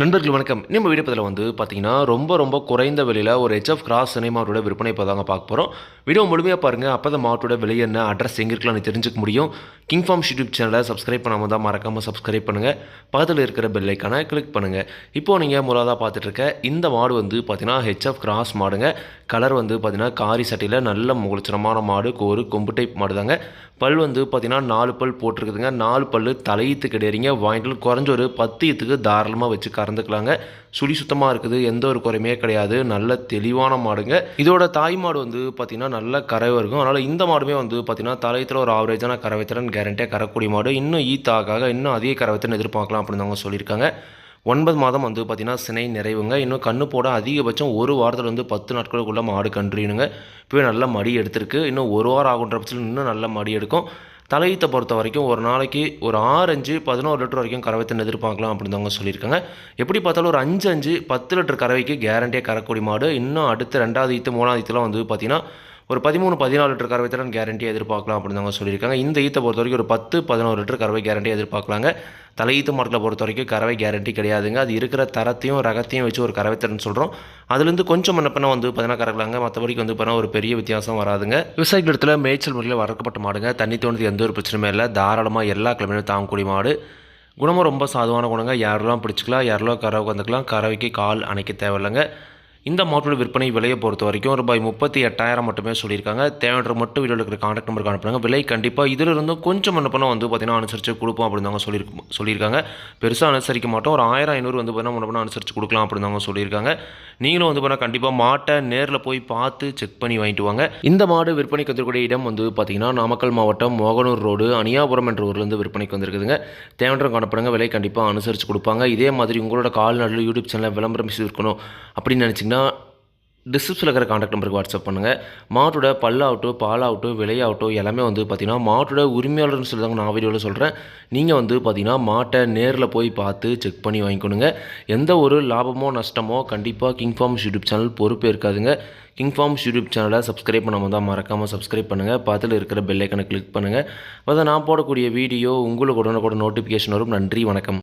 நண்பர்கள் வணக்கம். நம்ம வீடியோ வந்து பார்த்தீங்கன்னா ரொம்ப ரொம்ப குறைந்த விலையில் ஒரு ஹெச்எஃப் கிராஸ் சினிமாவோட விற்பனை இப்போ தாங்க பார்க்க போகிறோம் வீடியோ முழுமையாக பாருங்கள் அப்போ தான் மாவட்டோட விலை என்ன அட்ரஸ் எங்கே இருக்கலாம்னு தெரிஞ்சுக்க முடியும். கிங் ஃபார்ம் யூடியூப் சேனலை சப்ஸ்கிரைப் பண்ணாமல் தான் மறக்காமல் சப்ஸ்கிரைப் பண்ணுங்கள் பக்கத்தில் இருக்கிற பெல்லைக்கான கிளிக் பண்ணுங்கள் இப்போது நீங்கள் முதலாக பார்த்துட்டு இருக்க இந்த மாடு வந்து பார்த்தீங்கன்னா ஹெச்எஃப் கிராஸ் மாடுங்க. கலர் வந்து பார்த்தீங்கன்னா காரி சட்டையில் நல்ல முகலட்சணமான மாடு. ஒரு கொம்பு டைப் மாடு தாங்க பல் வந்து பார்த்தீங்கன்னா நாலு பல் போட்டிருக்குதுங்க. நாலு பல் தலையீத்து கிடையாதுங்க. வாங்கிட்டு குறைஞ்ச ஒரு பத்து ஈத்துக்கு தாராளமாக வச்சு கறந்துக்கலாங்க சுழி சுத்தமாக இருக்குது எந்த ஒரு குறையுமே கிடையாது. நல்ல தெளிவான மாடுங்க. இதோட தாய் மாடு வந்து பார்த்திங்கன்னா நல்ல கரை வருகும் அதனால் இந்த மாடுமே வந்து பார்த்திங்கன்னா தலையத்தில் ஒரு ஆவரேஜான கறவைத்திறன் கேரண்டியாக கறக்கூடிய மாடு. இன்னும் ஈத்தாக இன்னும் அதிக கறவைத்திறன் எதிர்பார்க்கலாம் அப்படின்னு அவங்க சொல்லியிருக்காங்க. ஒன்பது மாதம் வந்து பார்த்திங்கன்னா சினை நிறைவுங்க. இன்னும் கண்ணு போட அதிகபட்சம் ஒரு வாரத்தில் வந்து பத்து நாட்களுக்குள்ள மாடு கன்றுனுங்க இப்போ நல்ல மடி எடுத்திருக்கு. இன்னும் ஒரு வாரம் ஆகுன்ற பட்சத்தில் இன்னும் நல்ல மடி எடுக்கும். தலையீத்தை பொறுத்த வரைக்கும் ஒரு நாளைக்கு ஒரு ஆறு அஞ்சு பதினோரு லிட்டர் வரைக்கும் கறவைத்தின் எதிர்பார்க்கலாம் அப்படின்னு அவங்க சொல்லியிருக்காங்க. எப்படி பார்த்தாலும் ஒரு அஞ்சு அஞ்சு பத்து லிட்டர் கறவைக்கு கேரண்டியாக கறக்கூடிய மாடு. இன்னும் அடுத்த ரெண்டாவது ஈத்து மூணாவது ஈத்துலாம் வந்து பார்த்திங்கன்னா ஒரு பதிமூணு பதினாலு லிட்டர் கறவை திறன் கேரண்டி எதிர்பார்க்கலாம் அப்படின்னு அவங்க சொல்லியிருக்காங்க. இந்த ஈத்தை பொறுத்த வரைக்கும் ஒரு பத்து பதினோரு லிட்டர் கறவை கேரண்டி எதிர்பார்க்கலாங்க. தலை ஈத்து மாட்டில் பொறுத்த வரைக்கும் கறவை கேரண்டி கிடையாதுங்க. அது இருக்கிற தரத்தையும் ரகத்தையும் வச்சு ஒரு கறவை திறன் சொல்கிறோம் அதுலேருந்து கொஞ்சம் முன்ன வந்து பார்த்தீங்கன்னா கறக்கலாங்க. மற்றபடிக்கு வந்து பார்த்தீங்கன்னா ஒரு பெரிய வித்தியாசம் வராதுங்க. விவசாயிகள் இடத்துல மேய்ச்சல் முறையில் வளர்க்கப்பட்ட மாடுங்க. தண்ணி தோணுது எந்த ஒரு பிரச்சனையும் இல்லை. தாராளமாக எல்லா கிழமையும் தாங்கக்கூடிய மாடு. குணமும் ரொம்ப சாதுவான குணங்க. யாரெல்லாம் பிடிச்சிக்கலாம் யாரெல்லாம் கறவை வந்துக்கலாம் கறவைக்கு கால் அணைக்க தேவையில்லைங்க. இந்த மாட்டோட விற்பனை விலையை பொறுத்த வரைக்கும் ரூபாய் முப்பத்தி எட்டாயிரம் மட்டுமே சொல்லியிருக்காங்க. தேவையான மட்டும் வீடியோவில் இருக்கிற காண்டாக்ட் நம்பருக்கு அனுப்புறாங்க விலை கண்டிப்பாக இதில் இருந்தும் கொஞ்சம் என்ன வந்து பார்த்திங்கன்னா அனுசரித்து கொடுப்போம் அப்படின்னு அவங்க சொல்லியிருக்க சொல்லியிருக்காங்க. பெருசாக அனுசரிக்க மாட்டோம். ஒரு ஆயிரம் ஐநூறு வந்து பார்த்தீங்கன்னா முன்ன அனுசரித்து கொடுக்கலாம் அப்படின்னு அவங்க சொல்லியிருக்காங்க. நீங்களும் வந்து பார்த்தீங்கன்னா கண்டிப்பாக மாட்டை நேரில் போய் பார்த்து செக் பண்ணி வாங்கிட்டு வாங்க. இந்த மாடு விற்பனைக்கு வந்திருக்கக்கூடிய இடம் வந்து பார்த்தீங்கன்னா நாமக்கல் மாவட்டம் மோகனூர் ரோடு அனியாபுரம் என்ற ஊர்லேருந்து விற்பனைக்கு வந்திருக்குதுங்க. தேவையான காணப்படுங்க விலை கண்டிப்பாக அனுசரித்து கொடுப்பாங்க. இதே மாதிரி உங்களோட கால்நடை யூடியூப் சேனலில் விளம்பரம் இருக்கணும் அப்படின்னு நினச்சிங்க நினச்சிங்கன்னா டிஸ்கிரிப்ஷனில் இருக்கிற காண்டாக்ட் நம்பருக்கு வாட்ஸ்அப் பண்ணுங்கள் மாட்டோட பல்லாகட்டும் பாலாகட்டும் விலையாகட்டும் எல்லாமே வந்து பார்த்திங்கன்னா மாட்டோட உரிமையாளர்னு சொல்லி தாங்க நான் வீடியோவில் சொல்கிறேன் நீங்கள் வந்து பார்த்திங்கன்னா மாட்டை நேரில் போய் பார்த்து செக் பண்ணி வாங்கிக்கணுங்க. எந்த ஒரு லாபமோ நஷ்டமோ கண்டிப்பாக கிங் ஃபார்ம்ஸ் யூடியூப் சேனல் பொறுப்பே இருக்காதுங்க. கிங் ஃபார்ம்ஸ் யூடியூப் சேனலை சப்ஸ்கிரைப் பண்ணாமல் தான் மறக்காமல் சப்ஸ்கிரைப் பண்ணுங்கள் பார்த்துல இருக்கிற பெல்லைக்கனை கிளிக் பண்ணுங்கள் அப்போ நான் போடக்கூடிய வீடியோ உங்களுக்கு உடனே கூட நோட்டிஃபிகேஷன் வரும். நன்றி வணக்கம்.